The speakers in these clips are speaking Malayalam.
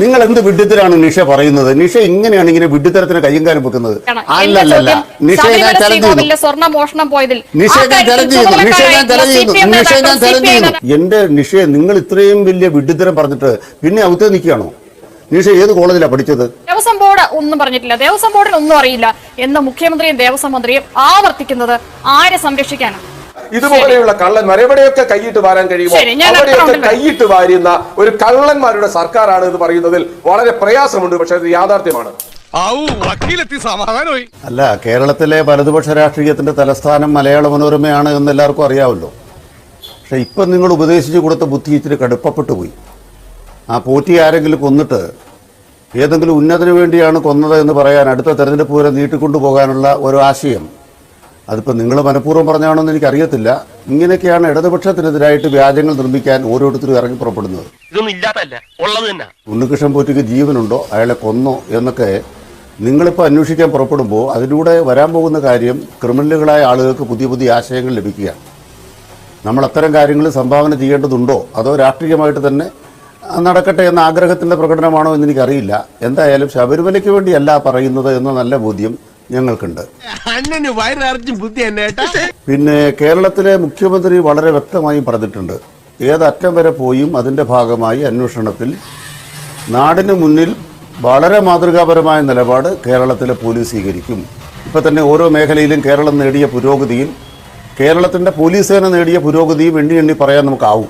നിങ്ങൾ എന്ത് വിഡ്ഢിത്തരാണ് നിഷ പറയുന്നത്? നിഷ ഇങ്ങനെയാണ് ഇങ്ങനെ വിഡ്ഢിത്തരത്തിന് കയ്യും കാലം വെക്കുന്നത് എന്റെ അല്ലല്ല നിഷ ഞാൻ ചലഞ്ച് ചെയ്യുന്നു. ശ്രീകോവിലിലെ സ്വർണ പോയതിൽ നിഷ ആ ഞാൻ കാര്യത്തിൽ ചലഞ്ച് ചെയ്യുന്നു. നിഷ ഞാൻ ചലഞ്ച് ചെയ്യുന്നു. നിഷ ഞാൻ ചലഞ്ച് ചെയ്യുന്നു. എന്റെ നിഷയെ നിങ്ങൾ ഇത്രയും വലിയ വിഡ്ഢിത്തരം പറഞ്ഞിട്ട് പിന്നെ ഔത്ത് നിൽക്കുകയാണോ? നിഷ ഏത് കോളേജിലാണ് പഠിച്ചത്? ദേവസ്വം ബോർഡ് ഒന്നും പറഞ്ഞിട്ടില്ല. ദേവസ്വം ബോർഡിന് ഒന്നും അറിയില്ല. എന്ന് മുഖ്യമന്ത്രിയും ദേവസ്വം മന്ത്രിയും ആവർത്തിക്കുന്നത് ആരെ സംരക്ഷിക്കാനാണ്? ഇതുപോലെയുള്ള കള്ളന്മാർ എവിടെയൊക്കെ കൈയിട്ട് വാരാൻ കഴിയുമോ? അവിടെയൊക്കെ കൈയിട്ട് വാരുന്ന ഒരു കള്ളന്മാരുടെ സർക്കാരാണ് എന്ന് പറയുന്നതിൽ വളരെ പ്രയാസമുണ്ട് പക്ഷെ അത് യാഥാർത്ഥ്യമാണ്. അല്ല കേരളത്തിലെ വലതുപക്ഷ രാഷ്ട്രീയത്തിന്റെ തലസ്ഥാനം മലയാള മനോരമയാണ് എന്ന് എല്ലാവർക്കും അറിയാമല്ലോ. പക്ഷെ ഇപ്പം നിങ്ങൾ ഉപദേശിച്ചു കൊടുത്ത ബുദ്ധി ഇച്ചിരി കടുപ്പപ്പെട്ടു പോയി. ആ പോറ്റി ആരെങ്കിലും കൊന്നിട്ട് ഏതെങ്കിലും ഉന്നതിന് വേണ്ടിയാണ് കൊന്നത് എന്ന് പറയാൻ അടുത്ത തെരഞ്ഞെടുപ്പ് വരെ നീട്ടിക്കൊണ്ടു പോകാനുള്ള ഒരു ആശയം അതിപ്പോൾ നിങ്ങൾ മനഃപൂർവം പറഞ്ഞാണോ എന്ന് എനിക്കറിയത്തില്ല. ഇങ്ങനെയൊക്കെയാണ് ഇടതുപക്ഷത്തിനെതിരായിട്ട് വ്യാജങ്ങൾ നിർമ്മിക്കാൻ ഓരോരുത്തരും ഇറങ്ങി പുറപ്പെടുന്നത്. ഇതൊന്നും ഇല്ലാത്തല്ല ഉള്ളത് തന്നെ. ഉണ്ണികൃഷ്ണൻ പോറ്റിക്ക് ജീവനുണ്ടോ? അയാളെ കൊന്നോ? എന്നൊക്കെ നിങ്ങളിപ്പോൾ അന്വേഷിക്കാൻ പുറപ്പെടുമ്പോൾ അതിലൂടെ വരാൻ പോകുന്ന കാര്യം ക്രിമിനലുകളായ ആളുകൾക്ക് പുതിയ പുതിയ ആശയങ്ങൾ ലഭിക്കുക. നമ്മൾ അത്തരം കാര്യങ്ങൾ സംഭാവന ചെയ്യേണ്ടതുണ്ടോ? അതോ രാഷ്ട്രീയമായിട്ട് തന്നെ നടക്കട്ടെ എന്ന ആഗ്രഹത്തിന്റെ പ്രകടനമാണോ എന്ന് എനിക്കറിയില്ല. എന്തായാലും ശബരിമലയ്ക്ക് വേണ്ടിയല്ല പറയുന്നത് എന്ന നല്ല ബോധ്യം ഞങ്ങൾക്കുണ്ട്. പിന്നെ കേരളത്തിലെ മുഖ്യമന്ത്രി വളരെ വ്യക്തമായും പറഞ്ഞിട്ടുണ്ട്. ഏതറ്റം വരെ പോയും അതിന്റെ ഭാഗമായി അന്വേഷണത്തിൽ നാടിന് മുന്നിൽ വളരെ മാതൃകാപരമായ നിലപാട് കേരളത്തിലെ പോലീസ് സ്വീകരിക്കും. ഇപ്പം തന്നെ ഓരോ മേഖലയിലും കേരളം നേടിയ പുരോഗതിയിൽ കേരളത്തിന്റെ പോലീസ് സേന നേടിയ പുരോഗതിയും എണ്ണി എണ്ണി പറയാൻ നമുക്കാവും.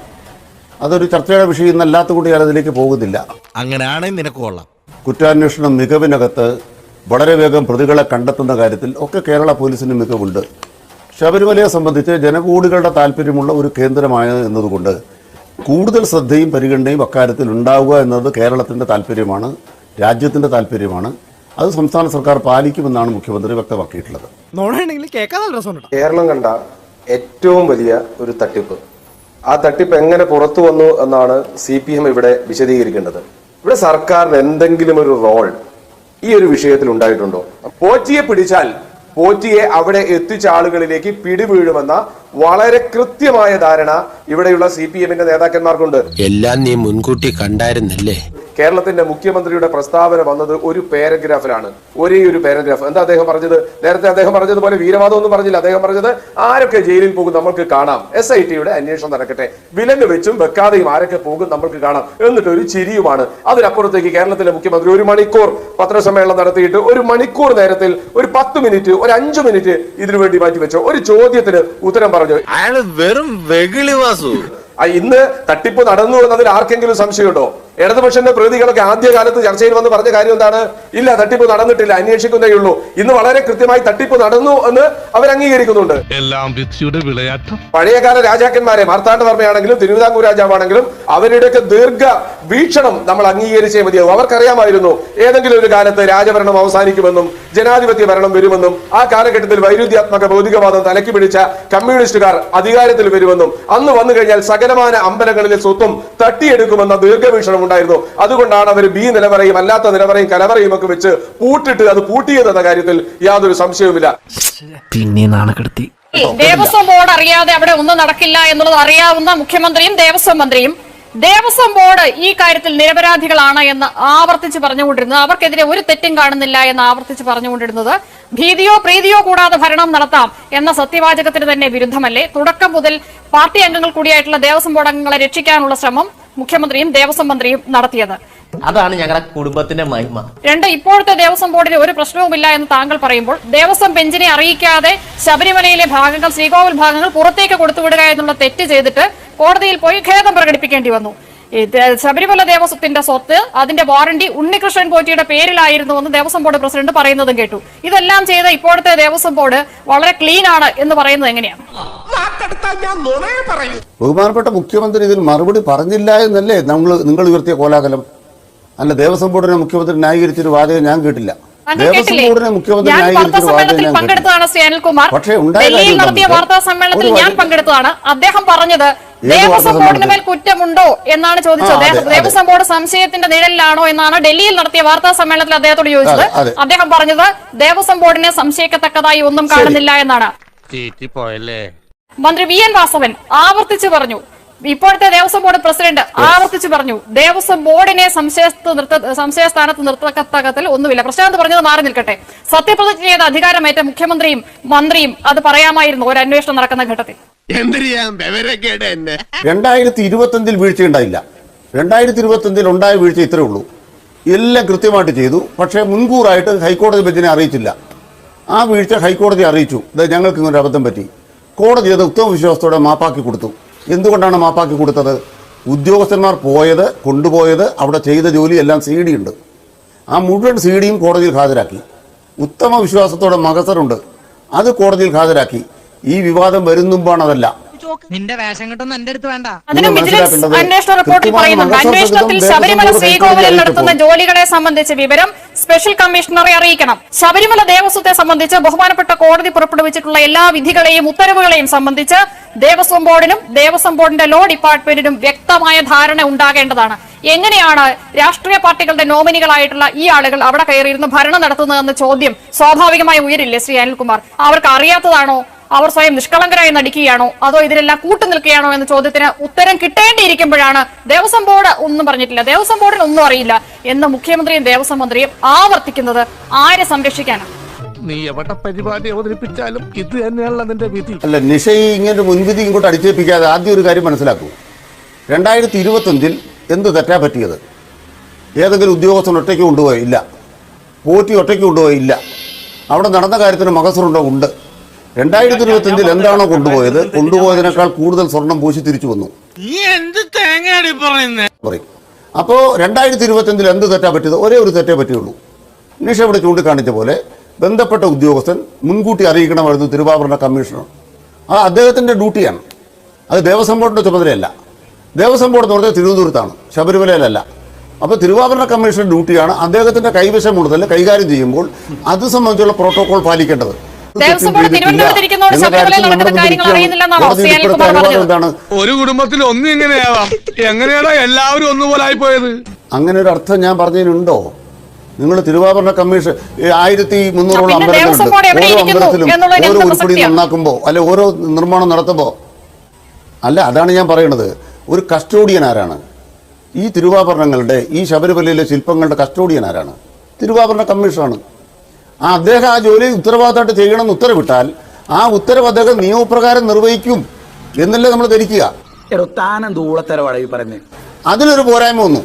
അതൊരു ചർച്ചയുടെ വിഷയം ഇന്നല്ലാത്തുകൊണ്ട് ഞാൻ അതിലേക്ക് പോകുന്നില്ല. അങ്ങനെയാണെങ്കിൽ നിനക്ക് കൊള്ളാം. കുറ്റാന്വേഷണം മികവിനകത്ത് വളരെ വേഗം പ്രതികളെ കണ്ടെത്തുന്ന കാര്യത്തിൽ ഒക്കെ കേരള പോലീസിന് മികവുണ്ട്. ശബരിമലയെ സംബന്ധിച്ച് ജനകൂടികളുടെ താല്പര്യമുള്ള ഒരു കേന്ദ്രമായ എന്നതുകൊണ്ട് കൂടുതൽ ശ്രദ്ധയും പരിഗണനയും അക്കാര്യത്തിൽ ഉണ്ടാവുക എന്നത് കേരളത്തിന്റെ താല്പര്യമാണ് രാജ്യത്തിന്റെ താല്പര്യമാണ്. അത് സംസ്ഥാന സർക്കാർ പാലിക്കുമെന്നാണ് മുഖ്യമന്ത്രി വ്യക്തമാക്കിയിട്ടുള്ളത്. കേരളം കണ്ട ഏറ്റവും വലിയ ഒരു തട്ടിപ്പ്. ആ തട്ടിപ്പ് എങ്ങനെ പുറത്തു വന്നു എന്നാണ് സി പി എം ഇവിടെ വിശദീകരിക്കേണ്ടത്. ഇവിടെ സർക്കാരിന് എന്തെങ്കിലും ഒരു റോൾ ഈ ഒരു വിഷയത്തിൽ ഉണ്ടായിട്ടുണ്ടോ? പോറ്റിയെ പിടിച്ചാൽ പോറ്റിയെ അവിടെ എത്തിച്ച ആളുകളിലേക്ക് പിടിവീഴുമെന്ന വളരെ കൃത്യമായ ധാരണ ഇവിടെയുള്ള സി പി എമ്മിന്റെ നേതാക്കന്മാർക്കുണ്ട്. എല്ലാം നീ മുൻകൂട്ടി കണ്ടായിരുന്നല്ലേ? കേരളത്തിന്റെ മുഖ്യമന്ത്രിയുടെ പ്രസ്താവന വന്നത് ഒരു പാരഗ്രാഫിലാണ്. ഒരേ ഒരു പാരഗ്രാഫ്. എന്താ അദ്ദേഹം പറഞ്ഞത്? നേരത്തെ അദ്ദേഹം പറഞ്ഞതുപോലെ വീരവാദം ഒന്നും പറഞ്ഞില്ല. അദ്ദേഹം പറഞ്ഞത് ആരൊക്കെ ജയിലിൽ പോകും നമ്മൾക്ക് കാണാം. എസ് ഐ ടിയുടെ അന്വേഷണം നടക്കട്ടെ. വിലങ്ങ് വെച്ചും വെക്കാതെയും ആരൊക്കെ പോകും നമ്മൾക്ക് കാണാം. എന്നിട്ട് ഒരു ചിരിയുമാണ്. അതിനപ്പുറത്തേക്ക് കേരളത്തിലെ മുഖ്യമന്ത്രി ഒരു മണിക്കൂർ പത്രസമ്മേളനം നടത്തിയിട്ട് ഒരു മണിക്കൂർ നേരത്തിൽ ഒരു പത്ത് മിനിറ്റ് ഒരു അഞ്ചു മിനിറ്റ് ഇതിനു വേണ്ടി മാറ്റി വെച്ചോ ഒരു ചോദ്യത്തിന് ഉത്തരം പറഞ്ഞു. അയാൾ വെറും വെകിളി വാസു. ഇന്ന് തട്ടിപ്പ് നടന്നു എന്നതിൽ ആർക്കെങ്കിലും സംശയമുണ്ടോ? ഇടതുപക്ഷന്റെ പ്രതികളൊക്കെ ആദ്യകാലത്ത് ചർച്ചയിൽ വന്ന് പറഞ്ഞ കാര്യം എന്താണ്? ഇല്ല തട്ടിപ്പ് നടന്നിട്ടില്ല അന്വേഷിക്കുന്നേ ഉള്ളൂ. ഇന്ന് വളരെ കൃത്യമായി തട്ടിപ്പ് നടന്നു എന്ന് അവർ അംഗീകരിക്കുന്നുണ്ട് എല്ലാം വിളയാട്ടം. പഴയകാല രാജാക്കന്മാരെ മാർത്താണ്ഡവർമ്മയാണെങ്കിലും തിരുവിതാംകൂർ രാജാവാണെങ്കിലും അവരുടെയൊക്കെ ദീർഘ വീക്ഷണം നമ്മൾ അംഗീകരിച്ചേ മതിയാവും. അവർക്കറിയാമായിരുന്നു ഏതെങ്കിലും ഒരു കാലത്ത് രാജഭരണം അവസാനിക്കുമെന്നും ജനാധിപത്യ ഭരണം വരുമെന്നും ആ കാലഘട്ടത്തിൽ വൈരുദ്ധ്യാത്മക ഭൗതികവാദം തലക്കി പിടിച്ച കമ്മ്യൂണിസ്റ്റുകാർ അധികാരത്തിൽ വരുമെന്നും അന്ന് വന്നു കഴിഞ്ഞാൽ സകലമാന അമ്പലങ്ങളിലെ സ്വത്തും തട്ടിയെടുക്കുമെന്ന ദീർഘവീക്ഷണം ഉണ്ടായിരുന്നു. അതുകൊണ്ടാണ് അവർ ബി നിലവറയും അല്ലാത്ത നിലവറയും കലവറയും ഒക്കെ വെച്ച് പൂട്ടിട്ട് അത് പൂട്ടിയതെന്ന കാര്യത്തിൽ യാതൊരു സംശയവുമില്ല. പിന്നെ നാണക്കെടുത്തി. ദേവസ്വം ബോർഡ് അറിയാതെ അവിടെ ഒന്നും നടക്കില്ല എന്നുള്ളത് അറിയാവുന്ന മുഖ്യമന്ത്രിയും ദേവസ്വം മന്ത്രിയും ദേവസ്വം ബോർഡ് ഈ കാര്യത്തിൽ നിരപരാധികളാണ് എന്ന് ആവർത്തിച്ച് പറഞ്ഞുകൊണ്ടിരുന്നത്. അവർക്കെതിരെ ഒരു തെറ്റും കാണുന്നില്ല എന്ന് ആവർത്തിച്ച് പറഞ്ഞുകൊണ്ടിരുന്നത്. ഭീതിയോ പ്രീതിയോ കൂടാതെ ഭരണം നടത്താം എന്ന സത്യവാചകത്തിന് തന്നെ വിരുദ്ധമല്ലേ? തുടക്കം മുതൽ പാർട്ടി അംഗങ്ങൾ കൂടിയായിട്ടുള്ള ദേവസ്വം ബോർഡ് അംഗങ്ങളെ രക്ഷിക്കാനുള്ള ശ്രമം മുഖ്യമന്ത്രിയും ദേവസ്വം മന്ത്രിയും നടത്തിയത്. അതാണ് ഞങ്ങളുടെ കുടുംബത്തിന്റെ മഹിമ. രണ്ട് ഇപ്പോഴത്തെ ദേവസ്വം ബോർഡിന് ഒരു പ്രശ്നവുമില്ല എന്ന് താങ്കൾ പറയുമ്പോൾ ദേവസ്വം ബെഞ്ചിനെ അറിയിക്കാതെ ശബരിമലയിലെ ഭാഗങ്ങൾ ശ്രീകോവിൽ ഭാഗങ്ങൾ പുറത്തേക്ക് കൊടുത്തുവിടുക എന്നുള്ള തെറ്റ് ചെയ്തിട്ട് കോടതിയിൽ പോയി ഖേദം പ്രകടിപ്പിക്കേണ്ടി വന്നു. ശബരിമല ദേവസ്വത്തിന്റെ സ്വത്ത് അതിന്റെ വാറണ്ടി ഉണ്ണികൃഷ്ണൻ പോറ്റിയുടെ പേരിലായിരുന്നു എന്ന് ദേവസ്വം ബോർഡ് പ്രസിഡന്റ് പറയുന്നതും കേട്ടു. ഇതെല്ലാം ചെയ്ത ഇപ്പോഴത്തെ ദേവസ്വം ബോർഡ് വളരെ ക്ലീൻ ആണ് എന്ന് പറയുന്നത് എങ്ങനെയാണ്? ബഹുമാനപ്പെട്ട മുഖ്യമന്ത്രി ഇതിൽ മറുപടി പറഞ്ഞില്ല എന്നല്ലേ നമ്മൾ നിങ്ങൾ ഉയർത്തിയ കോലാഹലം? അല്ല ദേവസ്വം ബോർഡിനെ മുഖ്യമന്ത്രി ന്യായീകരിച്ചൊരു വാചകം ഞാൻ കേട്ടില്ല. ദേവസ്വം ബോർഡിനെ മുഖ്യമന്ത്രി ന്യായീകരിച്ചൊരു വാചകം ഞാൻ പക്ഷേ ഉണ്ടായ നടത്തിയ വാർത്താ സമ്മേളനത്തിൽ ഞാൻ പങ്കെടുത്തതാണ്. അദ്ദേഹം പറഞ്ഞത് ദേവസ്വം ബോർഡിന് മേൽ? കുറ്റമുണ്ടോ എന്നാണ് ചോദിച്ചത്. ദേവസ്വം ബോർഡ് സംശയത്തിന്റെ നിഴലിലാണോ എന്നാണ് ഡൽഹിയിൽ നടത്തിയ വാർത്താ സമ്മേളനത്തിൽ അദ്ദേഹത്തോട് ചോദിച്ചത്. അദ്ദേഹം പറഞ്ഞത് ദേവസ്വം ബോർഡിനെ സംശയിക്കത്തക്കതായി ഒന്നും കാണുന്നില്ല എന്നാണ്. പോയല്ലേ മന്ത്രി വി എൻ വാസവൻ ആവർത്തിച്ചു പറഞ്ഞു. ഇപ്പോഴത്തെ ദേവസ്വം ബോർഡ് പ്രസിഡന്റ് ആവർത്തിച്ചു പറഞ്ഞു ദേവസ്വം ബോർഡിനെ സംശയത്ത് നിർത്ത സംശയസ്ഥാനത്ത് നിർത്തക്കത്തകത്തിൽ ഒന്നുമില്ല. പ്രശാന്ത് പറഞ്ഞത് മാറി നിൽക്കട്ടെ. സത്യപ്രതിജ്ഞ ചെയ്ത അധികാരമേറ്റ മുഖ്യമന്ത്രിയും മന്ത്രിയും അത് പറയാമായിരുന്നു ഒരു അന്വേഷണം നടക്കുന്ന ഘട്ടത്തിൽ. രണ്ടായിരത്തി ഇരുപത്തഞ്ചിൽ വീഴ്ചയുണ്ടായില്ല. രണ്ടായിരത്തി ഇരുപത്തഞ്ചിൽ ഉണ്ടായ വീഴ്ച ഇത്രേ ഉള്ളൂ. എല്ലാം കൃത്യമായിട്ട് ചെയ്തു. പക്ഷേ മുൻകൂറായിട്ട് ഹൈക്കോടതി ബെഞ്ചിനെ അറിയിച്ചില്ല. ആ വീഴ്ച ഹൈക്കോടതി അറിയിച്ചു. ഞങ്ങൾക്ക് ഇങ്ങനെ അബദ്ധം പറ്റി. കോടതി അത് ഉത്തമ വിശ്വാസത്തോടെ മാപ്പാക്കി കൊടുത്തു. എന്തുകൊണ്ടാണ് മാപ്പാക്കി കൊടുത്തത്? ഉദ്യോഗസ്ഥന്മാർ പോയത് കൊണ്ടുപോയത് അവിടെ ചെയ്ത ജോലി എല്ലാം സി ഡി ഉണ്ട്. ആ മുഴുവൻ സി ഡിയും കോടതിയിൽ ഹാജരാക്കി. ഉത്തമ വിശ്വാസത്തോടെ മകസറുണ്ട് അത് കോടതിയിൽ ഹാജരാക്കി. ഈ വിവാദം വരും മുമ്പാണ് അതല്ല. നിന്റെ വേഷം കിട്ടുന്ന എന്റെ അടുത്ത് വേണ്ട. അതിനും നിങ്ങൾ വിജിലൻസ് മനസ്സിലാക്കേണ്ടത് അന്വേഷണ റിപ്പോർട്ടിൽ പറയുന്നുണ്ട്. അന്വേഷണത്തിൽ ശബരിമല ദേവസ്വം ബോർഡ് ശ്രീകോവിലിൽ നടത്തുന്ന ജോലികളെ സംബന്ധിച്ച വിവരം സ്പെഷ്യൽ കമ്മീഷണറെ അറിയിക്കണം. ശബരിമല ദേവസ്വത്തെ സംബന്ധിച്ച് ബഹുമാനപ്പെട്ട കോടതി പുറപ്പെടുവിച്ചിട്ടുള്ള എല്ലാ വിധികളെയും ഉത്തരവുകളെയും സംബന്ധിച്ച് ദേവസ്വം ബോർഡിനും ദേവസ്വം ബോർഡിന്റെ ലോ ഡിപ്പാർട്ട്മെന്റിനും വ്യക്തമായ ധാരണ ഉണ്ടാകേണ്ടതാണ്. എങ്ങനെയാണ് രാഷ്ട്രീയ പാർട്ടികളുടെ നോമിനികളായിട്ടുള്ള ഈ ആളുകൾ അവിടെ കയറിയിരുന്ന് ഭരണം നടത്തുന്നതെന്ന ചോദ്യം സ്വാഭാവികമായി ഉയരില്ലേ ശ്രീ അനിൽകുമാർ? അവർക്ക് അറിയാത്തതാണോ? അവർ സ്വയം നിഷ്കളങ്കരായി നടിക്കുകയാണോ? അതോ ഇതിലെല്ലാം കൂട്ടുനിൽക്കുകയാണോ എന്ന ചോദ്യത്തിന് ഉത്തരം കിട്ടേണ്ടിയിരിക്കുമ്പോഴാണ് ദേവസ്വം ബോർഡ് ഒന്നും പറഞ്ഞിട്ടില്ല. ദേവസ്വം ബോർഡിന് ഒന്നും അറിയില്ല എന്ന് മുഖ്യമന്ത്രിയും ദേവസ്വം മന്ത്രിയും ആവർത്തിക്കുന്നത് ആരെ സംരക്ഷിക്കാനാണ്? നീ എവിടെ പരിപാടി അവതരിപ്പിച്ചാലും ഇത് തന്നെയാണല്ലോ നിന്റെ വിധി. അല്ല നിഷയി ഇങ്ങനെ മുൻവിധി ഇങ്ങോട്ട് അടിച്ചേൽപ്പിക്കാതെ ആദ്യം ഒരു കാര്യം മനസ്സിലാക്കൂ. രണ്ടായിരത്തി ഇരുപത്തഞ്ചിൽ എന്ത് തെറ്റാ പറ്റിയത്? ഏതെങ്കിലും ഉദ്യോഗസ്ഥൻ ഒറ്റയ്ക്ക് കൊണ്ടുപോയില്ല പോറ്റി ഒറ്റയ്ക്ക് കൊണ്ടുപോയില്ല അവിടെ നടന്ന കാര്യത്തിന് മകസുറുണ്ടോ ഉണ്ട്. രണ്ടായിരത്തി ഇരുപത്തി അഞ്ചിൽ എന്താണോ കൊണ്ടുപോയത്? കൊണ്ടുപോയതിനേക്കാൾ കൂടുതൽ സ്വർണം പൂശി തിരിച്ചു വന്നു. അപ്പോ എന്ത് ഇരുപത്തി അഞ്ചിൽ പറയും. അപ്പോൾ രണ്ടായിരത്തി ഇരുപത്തഞ്ചിൽ എന്ത് തെറ്റാ പറ്റിയത്? ഒരേ ഒരു തെറ്റേ പറ്റിയുള്ളൂ. നിഷ ഇവിടെ ചൂണ്ടിക്കാണിച്ച പോലെ ബന്ധപ്പെട്ട ഉദ്യോഗസ്ഥൻ മുൻകൂട്ടി അറിയിക്കണമായിരുന്നു തിരുവാഭരണ കമ്മീഷണർ. അത് അദ്ദേഹത്തിന്റെ ഡ്യൂട്ടിയാണ്. അത് ദേവസ്വം ബോർഡിന്റെ ചുമതലയല്ല. ദേവസ്വം ബോർഡ് എന്ന് പറഞ്ഞാൽ തിരുവനന്തപുരത്താണ് ശബരിമലയിലല്ല. അപ്പോൾ തിരുവാഭരണ കമ്മീഷൻ ഡ്യൂട്ടിയാണ് അദ്ദേഹത്തിന്റെ കൈവശമുള്ളതല്ല കൈകാര്യം ചെയ്യുമ്പോൾ അത് സംബന്ധിച്ചുള്ള പ്രോട്ടോകോൾ പാലിക്കേണ്ടത്. ദേവസ്വം ബോർഡ് തിരുവനന്തപുരത്ത് ഇരിക്കുന്നതുകൊണ്ട് എന്ന ശബരിമലയിൽ കാര്യത്തിൽ നടക്കുന്ന കാര്യങ്ങൾ അറിയുന്നില്ലെന്നാണോ കോടതിയിൽ അനിൽകുമാർ പറഞ്ഞത്? ഒരു കുടുംബത്തിൽ ഒന്നും ഇങ്ങനെയാവാം എങ്ങനെയാണോ എല്ലാവരും ഒന്നുപോലെ പോയത്? അങ്ങനെ ഒരു അർത്ഥം ഞാൻ പറഞ്ഞതിനുണ്ടോ? നിങ്ങൾ തിരുവാഭരണ കമ്മീഷൻ ആയിരത്തി മുന്നൂറോളം അമ്പലങ്ങളുണ്ട്. ഓരോ അമ്പലത്തിലും ഓരോ ഉരുപ്പടി നന്നാക്കുമ്പോൾ അല്ലെ ഓരോ നിർമ്മാണം നടത്തുമ്പോൾ അല്ല അതാണ് ഞാൻ പറയുന്നത് ഒരു കസ്റ്റോഡിയൻ ആരാണ്? ഈ തിരുവാഭരണങ്ങളുടെ ഈ ശബരിമലയിലെ ശില്പങ്ങളുടെ കസ്റ്റോഡിയൻ ആരാണ്? തിരുവാഭരണ കമ്മീഷനാണ്. ആ അദ്ദേഹം ആ ജോലി ഉത്തരവാദിത്തമായിട്ട് ചെയ്യണമെന്ന് ഉത്തരവിട്ടാൽ ആ ഉത്തരവ് അദ്ദേഹം നിയമപ്രകാരം നിർവഹിക്കും എന്നല്ലേ നമ്മൾ ധരിക്കുക. അതിലൊരു പോരായ്മ വന്നു.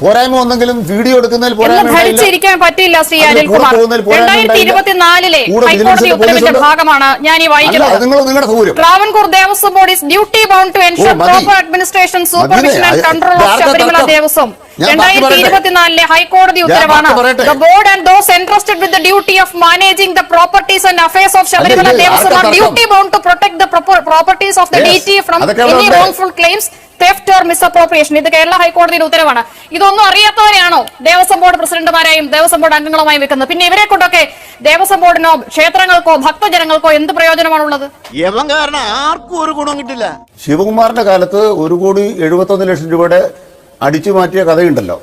പോരായ്മ ഒന്നെങ്കിലും വീഡിയോ എടുക്കുന്നതിൽ പോരായ്മ പറ്റില്ല ശ്രീ അനിൽകുമാർ. രണ്ടായിരത്തി ഇരുപത്തിനാലിലെ ഹൈക്കോടതി ഉത്തരവിന്റെ ഭാഗമാണ് ഞാൻ ഈ വായിക്കുന്നത്. ട്രാവൻകൂർ ദേവസ്വം ബോർഡ് ശബരിമല? ദേവസ്വം. രണ്ടായിരത്തി ഇരുപത്തിനാലിലെ ഹൈക്കോടതി ഉത്തരവാണ് ബാക്കി പറയട്ടെ. the board and those entrusted with the duty of managing the properties and affairs of Sabarimala ഇത് ദേവസ്വം ആർക്കാ are തർക്കം? duty bound to protect the proper- properties of the Yes. deity from theft or misappropriation ഇത് കേരള ഹൈക്കോടതിയുടെ ഉത്തരവാണ്. ഇതൊന്നും അറിയാത്തവരെയാണോ ദേവസ്വം ബോർഡ് പ്രസിഡന്റുമാരെയും ദേവസ്വം ബോർഡ് അംഗങ്ങളുമായും വെക്കുന്നത്? പിന്നെ ഇവരെ കൊണ്ടൊക്കെ ദേവസ്വം ബോർഡിനോ ക്ഷേത്രങ്ങൾക്കോ ഭക്തജനങ്ങൾക്കോ എന്ത് പ്രയോജനമാണുള്ളത് ആർക്കും ഒരു ഗുണം കിട്ടില്ല. ശിവകുമാറിന്റെ കാലത്ത് ഒരു കോടി എഴുപത്തൊന്ന് ലക്ഷം രൂപയുടെ അടിച്ചു മാറ്റിയ കഥയുണ്ടല്ലോ.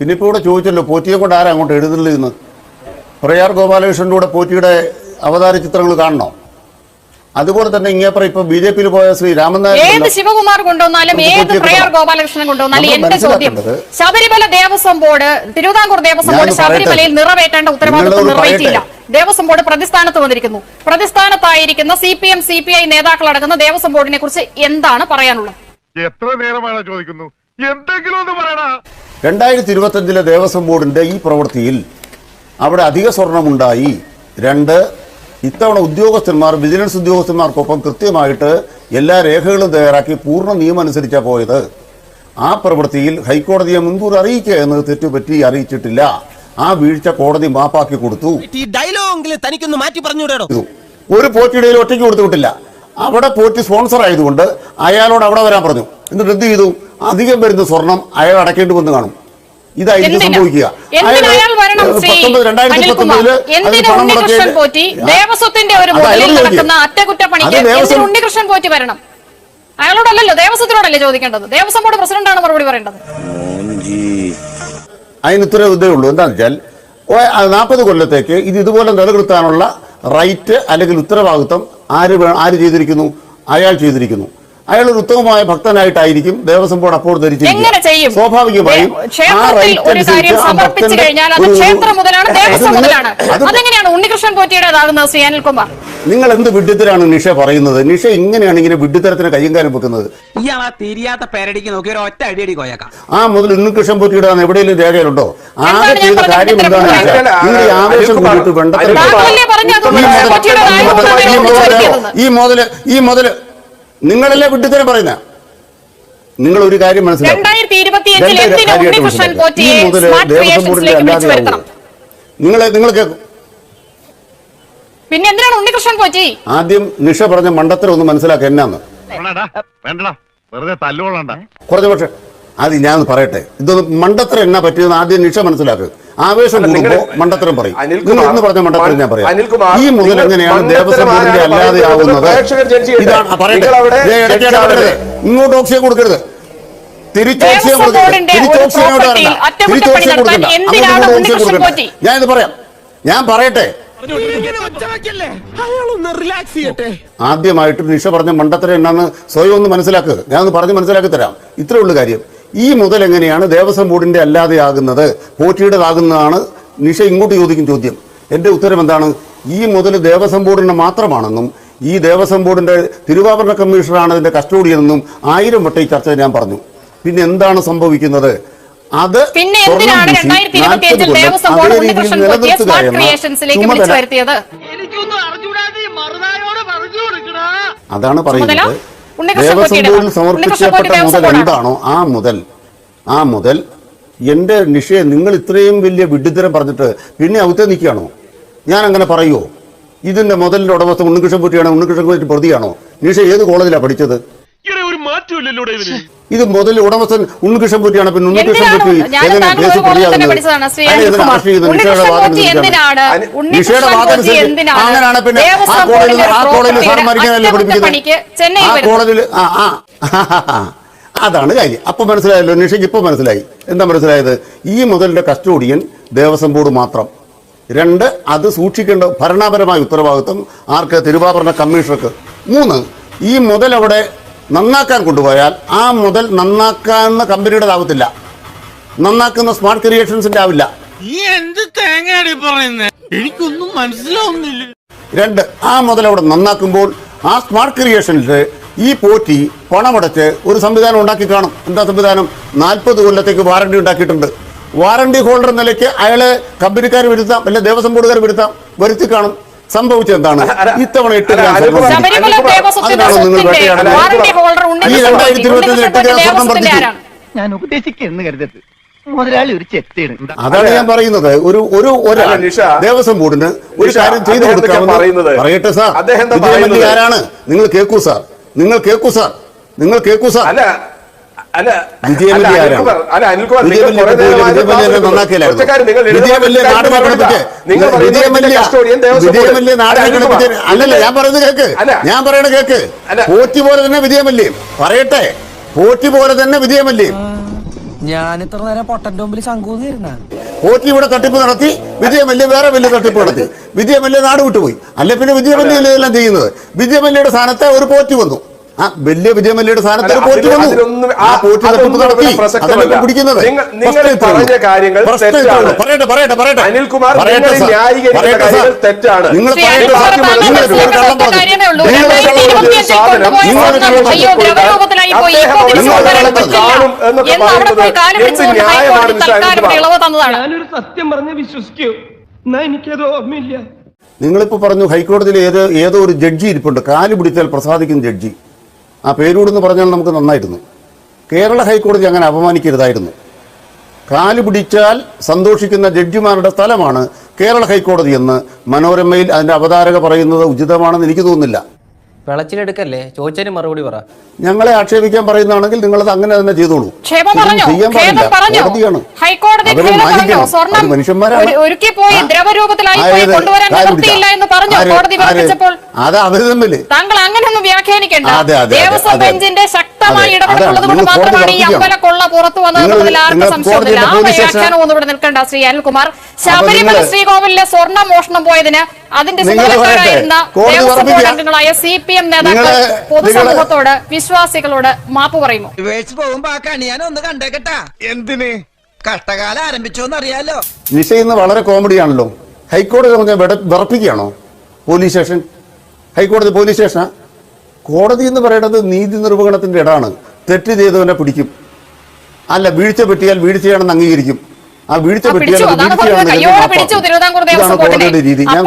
പിന്നെ ഇപ്പോൾ ഇവിടെ ചോദിച്ചല്ലോ പോറ്റിയെ കൊണ്ട് ആരാ അങ്ങോട്ട് എഴുതുന്നത്? പ്രയാർ ഗോപാലകൃഷ്ണന്റെ കൂടെ പോറ്റിയുടെ അവതാര ചിത്രങ്ങൾ കാണണോ? അതുപോലെ തന്നെ ഇങ്ങേപ്പറ ഇപ്പൊ ബി ജെ പിയിൽ പോയ ശ്രീ രാമനാഥ് ഏത് ശിവകുമാർ കൊണ്ടുവന്നാലും ഏത് പ്രയർ ഗോപാലകൃഷ്ണൻ കൊണ്ടുവന്നാലും എന്റെ ചോദ്യം ശബരിമല ദേവസ്വം ബോർഡ് തിരുവിതാംകൂർ ദേവസ്വം ബോർഡ് ശബരിമലയിൽ നിറവേറ്റേണ്ട ഉത്തരവാദിത്വം പറയട്ടെ. ദേവസ്വം ബോർഡ് പ്രതിസ്ഥാനത്ത് വന്നിരിക്കുന്നു. പ്രതിസ്ഥാനത്തായിരിക്കുന്ന C P M C P I നേതാക്കളടങ്ങുന്ന Devaswom ബോർഡിനെ കുറിച്ച് എന്താണ് പറയാനുള്ളത്? എത്ര നേരമാണ് ചോദിക്കുന്നു? എന്തെങ്കിലും ഒന്ന് രണ്ടായിരത്തി ഇരുപത്തഞ്ചിലെ ദേവസ്വം ബോർഡിന്റെ ഈ പ്രവൃത്തിയിൽ അവിടെ അധിക സ്വർണമുണ്ടായി. രണ്ട് ഇത്തവണ ഉദ്യോഗസ്ഥന്മാർ വിജിലൻസ് ഉദ്യോഗസ്ഥന്മാർക്കൊപ്പം കൃത്യമായിട്ട് എല്ലാ രേഖകളും തയ്യാറാക്കി പൂർണ നിയമം അനുസരിച്ചാണ് പോയത്. ആ പ്രവൃത്തിയിൽ ഹൈക്കോടതിയെ മുൻകൂർ അറിയിക്കുക എന്നത് തെറ്റുപറ്റി അറിയിച്ചിട്ടില്ല. ആ വീഴ്ച കോടതി മാപ്പാക്കി കൊടുത്തു. തനിക്കൊന്ന് മാറ്റി ഒരു പോറ്റിയിടയിൽ ഒറ്റയ്ക്ക് കൊടുത്തു വിട്ടില്ല അവിടെ പോറ്റി സ്പോൺസർ ആയതുകൊണ്ട് അയാളോട് അവിടെ വരാൻ പറഞ്ഞു. എന്നിട്ട് എന്ത് ചെയ്തു? അധികം വരുന്ന സ്വർണം അയാൾ അടക്കേണ്ടി വന്ന് കാണും. ഇതായിരിക്കും? സംഭവിക്കുക. രണ്ടായിരത്തി? പത്തൊമ്പതിൽ ദേവസ്വത്തിന്റെ ഒരു നടക്കുന്ന അറ്റകുറ്റപ്പണിക്ക് ഉണ്ണികൃഷ്ണൻ പോറ്റി വരണം? അയാളോടല്ലല്ലോ ദേവസ്വത്തിനോടല്ലേ ചോദിക്കേണ്ടത്? ദേവസ്വം ബോർഡ് പ്രസിഡന്റാണ് മറുപടി പറയേണ്ടത്. അതിന് ഇത്ര ഇതേ ഉള്ളൂ. എന്താണെന്ന് വെച്ചാൽ നാൽപ്പത് കൊല്ലത്തേക്ക് ഇത് ഇതുപോലെ നിലനിർത്താനുള്ള റൈറ്റ് അല്ലെങ്കിൽ ഉത്തരവാദിത്വം ആര് ആര് ചെയ്തിരിക്കുന്നു? അയാൾ ചെയ്തിരിക്കുന്നു. അയാൾ ഒരു ഉത്തമമായ ഭക്തനായിട്ടായിരിക്കും ദേവസ്വം ബോർഡ് അപ്പോൾ ധരിച്ചിരിക്കും എങ്ങനെ ചെയ്യും? സ്വാഭാവികമായും ക്ഷേത്രത്തിൽ ഒരു കാര്യം അനുസരിച്ച് ആ സമർപ്പിച്ചു ഭക്തന്റെ കഴിഞ്ഞാൽ അത് ഒരു- മുതലാണ് അത് ദേവസ്വം നിങ്ങൾ- മുതലാണ്. അത് അതെങ്ങനെയാണ് ഉണ്ണികൃഷ്ണൻ പോറ്റിയുടേതാകുന്നത് ശ്രീ അനിൽകുമാർ? നിങ്ങൾ എന്ത് വിഡ്ഢിത്തരാണ് നിഷ പറയുന്നത്? നിഷ ഇങ്ങനെയാണ് ഇങ്ങനെ വിഡ്ഢിത്തരത്തിന് കയ്യും കാലം വെക്കുന്നത്? ഇയാളാ തിരിയാത്ത പേരടിക്ക് നോക്കി ഒറ്റ അടിയടി കോയക്കാം. ആ മുതൽ ഉണ്ണികൃഷ്ണൻ പോറ്റിയുടെ എവിടെയെങ്കിലും രേഖയിലുണ്ടോ? ആകെ ചെയ്ത പറഞ്ഞത്? കാര്യം എന്താണ് നിങ്ങൾ ഈ ആവേശം കൂടിയിട്ട് ഈ മുതൽ ഈ മുതൽ ഈ മുതൽ നിങ്ങളല്ലേ വിഡ്ഢിത്തരം പറയുന്ന? നിങ്ങൾ ഒരു കാര്യം മനസ്സിലാക്കും വരുത്തണം? നിങ്ങൾ നിങ്ങൾ കേൾക്കും പിന്നെ എന്തിനാണ് ഉണ്ണികൃഷ്ണൻ പോറ്റി? ആദ്യം നിഷ പറഞ്ഞ മണ്ടത്തരം ഒന്ന് മനസ്സിലാക്കുക എന്നാന്ന്. വേണ്ടടാ. വെറുതെ തല്ലുകൊള്ളണ്ട. കുറച്ച് പക്ഷേ അത് ഞാൻ പറയട്ടെ. ഇതൊന്ന് മണ്ടത്തരം എന്നാ പറ്റിയെന്ന് ആദ്യം നിഷ മനസ്സിലാക്കുക ആവേശം കൂടുമ്പോ മണ്ടത്തരം പറയും. അനിൽകുമാർ, നിങ്ങൾ ഇന്ന് പറഞ്ഞ മണ്ടത്തരം ഞാൻ പറയാം. ഈ മുതൽ എങ്ങനെയാണ് ദേവസ്വം ബോർഡിന്റെ അല്ലാതെ പറയുന്നത് ആവുന്നത്. ഇതാണ് പറയട്ടെ. ഇങ്ങോട്ട് ഓക്സിജൻ കൊടുക്കരുത്. ഞാനിത് പറയാം. ഞാൻ പറയട്ടെ. റിലാക്സ് ചെയ്യട്ടെ ആദ്യമായിട്ട് നിഷ പറഞ്ഞ മണ്ടത്തരം എന്നാന്ന് സ്വയം ഒന്ന് മനസ്സിലാക്കുക. ഞാനൊന്ന് പറഞ്ഞ് മനസ്സിലാക്കി തരാം. ഇത്രേ ഉള്ളൂ കാര്യം. ഈ മുതൽ എങ്ങനെയാണ് ദേവസ്വം ബോർഡിന്റെ അല്ലാതെ ആകുന്നത് പോറ്റിയുടേതാകുന്നതാണ്? നിഷ ഇങ്ങോട്ട് ചോദിക്കും ചോദ്യം. എന്റെ ഉത്തരം എന്താണ്? ഈ മുതൽ ദേവസ്വം ബോർഡിന്റെ മാത്രമാണെന്നും ഈ ദേവസ്വം ബോർഡിന്റെ തിരുവാഭരണ കമ്മീഷണറാണ് ഇതിന്റെ കസ്റ്റോഡിയെന്നും ആയിരം വട്ടം ഈ ചർച്ച ഞാൻ പറഞ്ഞു. പിന്നെ എന്താണ് സംഭവിക്കുന്നത്? അത് പിന്നെ എന്തിനാണ് രണ്ടായിരത്തി 40 ഇരുപത്തിയഞ്ചിൽ കൊല്ലം ദേവസ്വം അതേ ബോർഡ് രീതിയിൽ ഉണ്ണികൃഷ്ണൻ പോറ്റിയെ നിലനിർത്തുക സ്മാർട്ട് ക്രിയേഷൻസിലേക്ക് വിളിച്ചു വരുത്തിയത് അതാണ് പറയുന്നത്. ദേവസ്വം ബോർഡിൽ സമർപ്പിക്കപ്പെട്ട മുതൽ എന്താണോ ആ മുതൽ ആ മുതൽ എന്റെ നിഷേധം നിങ്ങൾ ഇത്രയും വലിയ വിഡ്ഢിത്തരം പറഞ്ഞിട്ട് പിന്നെ ഔത്തെ നിൽക്കുകയാണോ? ഞാൻ അങ്ങനെ പറയുമോ ഇതിന്റെ മുതലിന്റെ ഉടമസ്ഥ ഉണ്ണികൃഷ്ണൻ കുട്ടിയാണോ? ഉണ്ണികൃഷ്ണൻ കുട്ടി പ്രതിയാണോ? നിഷ ഏത് കോളേജിലാണ് പഠിച്ചത്? ഇവർ? ഇത് മുതൽ ഉടമസ്ഥൻ ഉണ്ണികൃഷ്ണൻ കുട്ടിയാണ് പിന്നെ ഉണ്ണികൃഷ്ണൻ കുട്ടി പോറ്റി നിഷയുടെ ഉണ്ണികൃഷ്ണൻ എന്തിനാണ് അനുസരിച്ചാണ്. ഉണ്ണികൃഷ്ണൻ നിഷയുടെ വാദം എന്തിനാണ്? അങ്ങനെയാണ് പിന്നെ? ആ കോളേജിൽ ആ കോളേജിൽ സാർ മരിക്കാനല്ലേ പഠിപ്പിക്കുന്നത് ആ കോളേജിൽ ആ ആ അതാണ് കാര്യം. അപ്പൊ മനസ്സിലായല്ലോ നിഷയ്ക്ക് ഇപ്പൊ മനസ്സിലായി. എന്താ മനസ്സിലായത്? ഈ മുതലിന്റെ കസ്റ്റോഡിയൻ ദേവസ്വം ബോർഡ് മാത്രം. രണ്ട് അത് സൂക്ഷിക്കേണ്ട ഭരണപരമായ ഉത്തരവാദിത്വം ആർക്ക്? തിരുവാഭരണ കമ്മീഷണർക്ക്. മൂന്ന് ഈ മുതൽ അവിടെ നന്നാക്കാൻ കൊണ്ടുപോയാൽ ആ മുതൽ നന്നാക്കാവുന്ന കമ്പനിയുടേതാവത്തില്ല നന്നാക്കുന്ന സ്മാർട്ട് ക്രിയേഷൻസിന്റെ ആവില്ല. എനിക്കൊന്നും മനസ്സിലാവുന്നില്ല. രണ്ട് ആ മുതൽ അവിടെ നന്നാക്കുമ്പോൾ ആ സ്മാർട്ട് ക്രിയേഷനിൽ ഈ പോറ്റി പണമടച്ച് ഒരു സംവിധാനം ഉണ്ടാക്കി കാണും. എന്താ സംവിധാനം? നാൽപ്പത് കൊല്ലത്തേക്ക് വാറണ്ടി ഉണ്ടാക്കിയിട്ടുണ്ട്. വാറണ്ടി ഹോൾഡർ നിലയ്ക്ക് അയാളെ കമ്പനിക്കാർ വരുത്താം അല്ലെ ദേവസ്വം ബോർഡുകാർ വരുത്താം വരുത്തി കാണും. സംഭവിച്ചത് എന്താണ്? ഇത്തവണ എട്ട് ഗ്രാം ഈ രണ്ടായിരത്തി എട്ട് വർദ്ധിച്ചു. ഞാൻ ഉപദേശിക്കുന്നു കരുതരുത്. മുതലാളി ഒരു ചെത്തിയാണ് അതാണ് ഞാൻ പറയുന്നത്. ഒരു ഒരു ഒരാൾ ദേവസ്വം ബോർഡിന് ഒരു കാര്യം ചെയ്തു കൊടുക്കാമെന്ന്? പറയട്ടെ സാർ. അദ്ദേഹം എന്താ പറയുന്നത്? ആരാണ്? നിങ്ങൾ കേൾക്കൂ സാർ. നിങ്ങൾ കേൾക്കൂ സാർ. നിങ്ങൾ കേൾക്കൂ സാർ. അല്ലല്ല ഞാൻ പറയുന്നത് കേക്ക്. ഞാൻ പറയണ കേക്ക്. പോറ്റി പോലെ തന്നെ വിജയമല്ലേ പറയട്ടെ. പോറ്റി പോലെ തന്നെ വിജയമല്ലേ ഞാൻ ഇത്ര നേരം പൊട്ടന്റെ മുമ്പിൽ ശങ്കൂന്നിരുന്ന പോറ്റി ഇവിടെ തട്ടിപ്പ് നടത്തി വിജയമല്യ വേറെ വലിയ തട്ടിപ്പ് നടത്തി. വിജയമല്യ നാട് വിട്ടുപോയി. അല്ലെ പിന്നെ വിജയമല്യ എല്ലാം ചെയ്യുന്നത്? വിജയമല്യയുടെ സ്ഥാനത്തെ ഒരു പോറ്റി വന്നു. ആ വലിയ വിജയമല്ലിയുടെ സ്ഥാനത്ത് ഒരു അല്ല, വന്നു. ആ പോറ്റി തട്ടിപ്പ് അതൊന്നും നടത്തി അതല്ലേ പിടിക്കുന്നത്. നിങ്ങൾ- നിങ്ങൾ പറഞ്ഞ കാര്യങ്ങൾ തെറ്റാണ്. ഉള്ളൂ. പറയട്ടെ പറയട്ടെ പറയട്ടെ. അനിൽകുമാർ, തെറ്റാണ്. നിങ്ങൾ ഞാനൊരു സത്യം പറഞ്ഞ് വിശ്വസിക്കൂ. എനിക്കത് ഓർമ്മയില്ല. നിങ്ങളിപ്പോൾ പറഞ്ഞു ഹൈക്കോടതിയിൽ ഏത് ഏതോ ഒരു ജഡ്ജി ഇരിപ്പുണ്ട്. കാൽ പിടിച്ചാൽ പ്രസാദിക്കുന്ന ജഡ്ജി. ആ പേരൂടെന്ന് പറഞ്ഞാൽ നമുക്ക് നന്നായിരുന്നു. കേരള ഹൈക്കോടതി അങ്ങനെ അപമാനിക്കരുതായിരുന്നു. കാൽ പിടിച്ചാൽ സന്തോഷിക്കുന്ന ജഡ്ജിമാരുടെ സ്ഥലമാണ് കേരള ഹൈക്കോടതി എന്ന് മനോരമയിൽ അതിന്റെ അവതാരക പറയുന്നത് ഉചിതമാണെന്ന് എനിക്ക് തോന്നുന്നില്ല. വിളച്ചിലെടുക്കല്ലേ ചോദിച്ചതിന് മറുപടി പറ ഞങ്ങളെ ആക്ഷേപിക്കാൻ പറയുന്നതാണെങ്കിൽ നിങ്ങളത് അങ്ങനെ തന്നെ ചെയ്തോളൂ ക്ഷേമം പറഞ്ഞു പറഞ്ഞോ ചെയ്യാൻ ഖേദം പാടില്ല. പറഞ്ഞോ കോടതിയാണ്. ഹൈക്കോടതി അവരെ ഖേദം പറഞ്ഞോ മാനിക്കണം. സ്വർണം അവർ മനുഷ്യന്മാരാണ് ഒരു- പോയി. ദ്രവരൂപത്തിലായി? കൊണ്ടുവരാൻ നിവൃത്തിയില്ല എന്ന് പറഞ്ഞു ആര്? കോടതി ആര്? വർദ്ധിച്ചപ്പോൾ അത് അവർ തമ്മിൽ താങ്കൾ അങ്ങനെയൊന്നും വ്യാഖ്യാനിക്കേണ്ട അതെ, അതെ, അതെ, ദേവസ്വം അതെ. ബെഞ്ചിന്റെ ശക്തമായ അതെ, ഇടപെടലുള്ളത് കൊണ്ട്. നിങ്ങൾ മാത്രമാണ് ഈ അമ്പലക്കൊള്ള പുറത്തു വന്നത് നിങ്ങൾ- എന്നതിൽ ആർക്കും നിങ്ങൾ സംശയമൊന്നുമില്ല ആ പോലീസ് വ്യാഖ്യാനം ഒന്നും ഇവിടെ നിൽക്കേണ്ട ശ്രീ അനിൽകുമാർ ശബരിമല ശ്രീകോവിലെ ശ്രീകോവിലിലെ സ്വർണ മോഷണം പോയതിന് അതിന്റെ ബോർഡ് അംഗങ്ങളായ സി പി എം നേതാക്കൾ പൊതുസമൂഹത്തോട് വിശ്വാസികളോട് മാപ്പ് പറയുമോ? വേഴ്സ് പോകുമ്പോ ആ കണി ഞാൻ ഒന്ന് കണ്ടേക്കട്ടാ. എന്തിന്? കഷ്ടകാലം ആരംഭിച്ചോന്ന് അറിയാലോ. നിശ്ചയിന്ന് വളരെ കോമഡിയാണല്ലോ ഹൈക്കോടതി നമുക്ക് വിറപ്പിക്കുകയാണോ? Police station? ഹൈക്കോടതി പോലീസ് സ്റ്റേഷനാ? കോടതി എന്ന് പറയുന്നത് നീതി നിർവഹണത്തിന്റെ ഇടാണ് തെറ്റ് ചെയ്തവനെ പിടിക്കും. അല്ല വീഴ്ച പറ്റിയാൽ വീഴ്ചയാണെന്ന് അംഗീകരിക്കും. ആ വീഴ്ച രീതി. ഞാൻ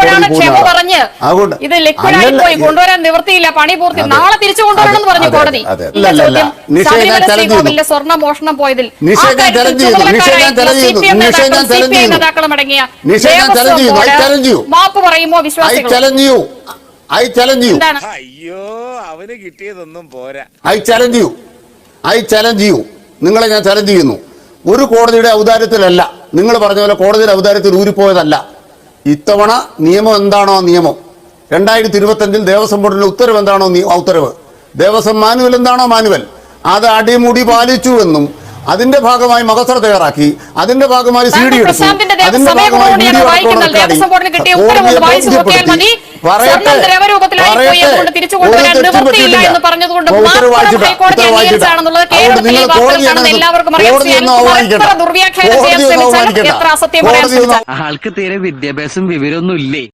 പറഞ്ഞ്. അതുകൊണ്ട് ഇത് ലിക്വിഡായി പോയി. കൊണ്ടുവരാൻ നിവൃത്തിയില്ല. പണി പൂർത്തി. നാളെ തിരിച്ചു കൊണ്ടുവരണമെന്ന് പറഞ്ഞു കോടതി. ശബരിമല സ്വർണ മോഷണം പോയതിൽ നേതാക്കളും അടങ്ങിയ. മാപ്പ് പറയുമോ ഐ വിശ്വാസികൾ challenge you I challenge you അയ്യോ അവന് കിട്ടിയതൊന്നും പോരാ. I challenge you I challenge you നിങ്ങളെ ഞാൻ ചലഞ്ച് ചെയ്യുന്നു ഒരു കോടതിയുടെ ഔദാര്യത്തിലല്ല. നിങ്ങൾ പറഞ്ഞ പോലെ കോടതിയുടെ ഔദാര്യത്തിൽ ഊരിപ്പോയതല്ല. ഇത്തവണ നിയമം എന്താണോ നിയമം? രണ്ടായിരത്തി ഇരുപത്തഞ്ചിൽ ദേവസ്വം ബോർഡിന്റെ ഉത്തരവ് എന്താണോ ഉത്തരവ്? ദേവസ്വം മാനുവൽ എന്താണോ മാനുവൽ? അത് അടിമുടി പാലിച്ചു എന്നും അതിന്റെ ഭാഗമായി മകസർ തയ്യാറാക്കി അതിന്റെ ഭാഗമായി സി ഡി എടുത്തു അതിന്റെ ഭാഗമായി വീഡിയോ പറയട്ടെ, ആൾക്ക് തീരെ വിദ്യാഭ്യാസം വിവരമൊന്നും ഇല്ലേ